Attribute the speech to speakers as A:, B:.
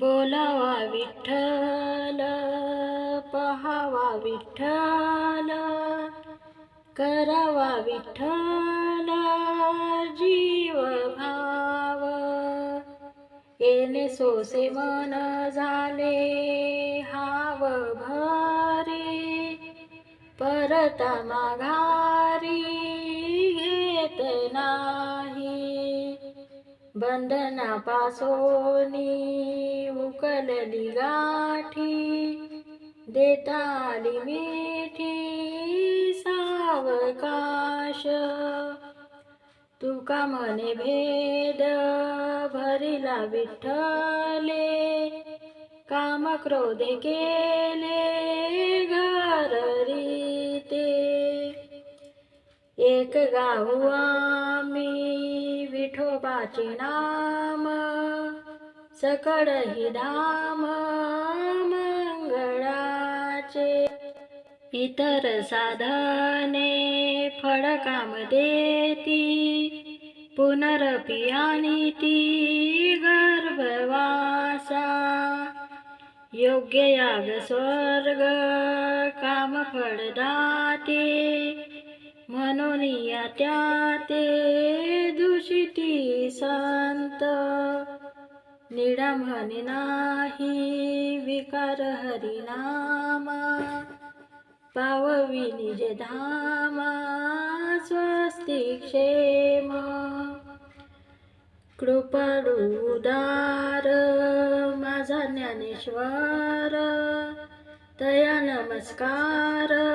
A: बोलावा विठ्ठल पहावा विठ्ठल करावा विठ्ठल जीव भाव येणे सोसे मन झाले हाव भरे परत माघारी घेत नाही बंधनापासोनी उकलली गाठी देताली मिठी सावकाश. तुका मने भेद भरिला विठ्ठले काम क्रोधे केले घर रीते एक गाऊ आम्ही विठोबाचे नाम सकळ हि धाम मंगळाचे. इतर साधने फळ काम देती पुनरपियानी ती गर्भवासा. योग्य याग स्वर्ग काम फळदाते म्हणून या त्या ते दूषित संत निडा म्हणे नाही विकार हरिनामा. पाववी निज धामा स्वस्ती क्षेम. कृपाळू उदार माझा ज्ञानेश्वर. तया नमस्कार.